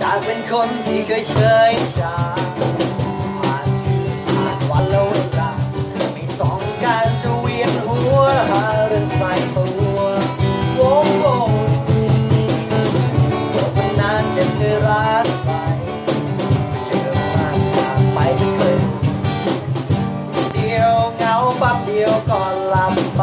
จากเป็นคนที่เคยเฉยชาผ่านคืนผ่านวันแล้วเวลาไม่ต้องการจะเวียนหัวหาเรื่องใส่ตัวโว้โว้จบนานจะเคยรักไปเจอมากมากไปที่เคยเดียวเหงาปั๊บเดียวก่อนหลับไป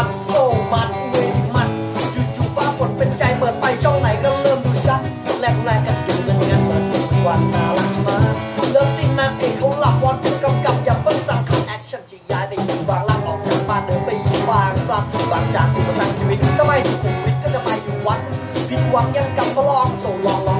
มัโซ่มัดเวยมัดอยู่ๆฟ้าฝนเป็นใจเปิดไปช่องไหนก็เริ่มดูชัดแรกๆกันอยู่กันงานมาทุกวันน่ารักมากเลิฟซีนนางเอกเขาหลับวอนผู้กำกับอย่าเพิ่งสั่งคัดแอคชั่นจะย้ายไปอยู่บางล่างออกจากบ้าเดินไปอยู่บางกลับบางจากอุปสรรคชีวิตทำไมสุขุมวิทก็จะไปอยู่วัดผิดหวังยังกลับมาลองส่งลองลอง